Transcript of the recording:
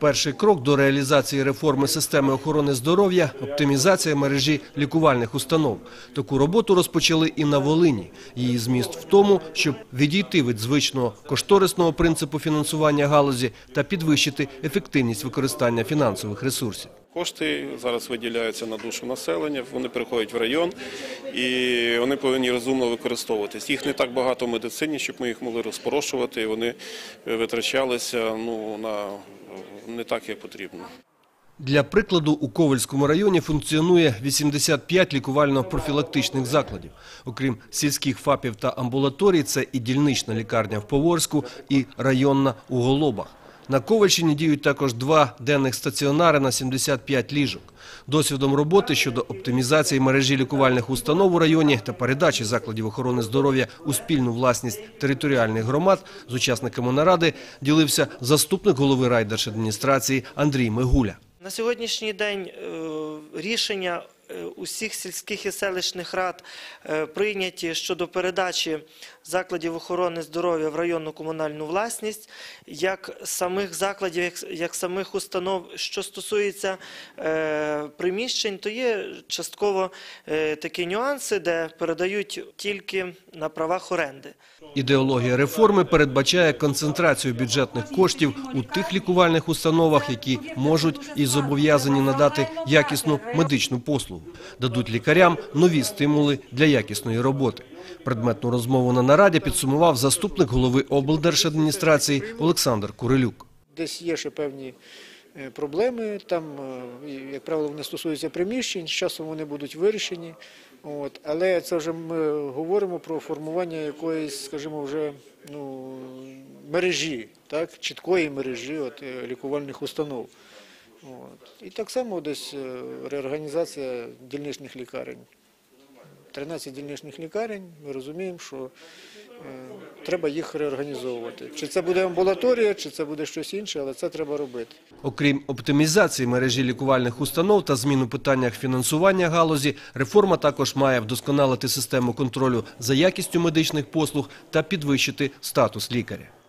Перший крок до реалізації реформи системи охорони здоров'я – оптимізація мережі лікувальних установ. Таку роботу розпочали і на Волині. Її зміст в тому, щоб відійти від звичного кошторисного принципу фінансування галузі та підвищити ефективність використання фінансових ресурсів. Кошти зараз виділяються на душу населення, вони приходять в район і вони повинні розумно використовуватись. Їх не так багато в медицині, щоб ми їх могли розпорошувати, і вони витрачалися ну, на, не так, як потрібно. Для прикладу, у Ковальському районі функціонує 85 лікувально-профілактичних закладів. Окрім сільських ФАПів та амбулаторій, це і дільнична лікарня в Поворську, і районна у Голобах. На Ковальщині діють також два денних стаціонари на 75 ліжок. Досвідом роботи щодо оптимізації мережі лікувальних установ у районі та передачі закладів охорони здоров'я у спільну власність територіальних громад з учасниками наради ділився заступник голови райдержадміністрації Андрій Мигуля. На сьогоднішній день е, рішення усіх сільських і селищних рад е, прийняті щодо передачі закладів охорони здоров'я в районну комунальну власність, як самих закладів, як, самих установ. Що стосується е, приміщень, то є частково е, такі нюанси, де передають тільки на правах оренди. Ідеологія реформи передбачає концентрацію бюджетних коштів у тих лікувальних установах, які можуть і зобов'язані надати якісну медичну послугу, дадуть лікарям нові стимули для якісної роботи. Предметну розмову на нараді підсумував заступник голови облдержадміністрації Олександр Курилюк. Десь є ще певні е, проблеми. Там, е, як правило, вони стосуються приміщень, з часом вони будуть вирішені. От. Але це вже ми говоримо про формування якоїсь, скажімо, вже ну, мережі, так? чіткої мережі от, е, лікувальних установ. От. І так само десь е, реорганізація дільничних лікарень. 13 дільничних лікарень, ми розуміємо, що е, треба їх реорганізовувати. Чи це буде амбулаторія, чи це буде щось інше, але це треба робити. Окрім оптимізації мережі лікувальних установ та змін у питаннях фінансування галузі, реформа також має вдосконалити систему контролю за якістю медичних послуг та підвищити статус лікаря.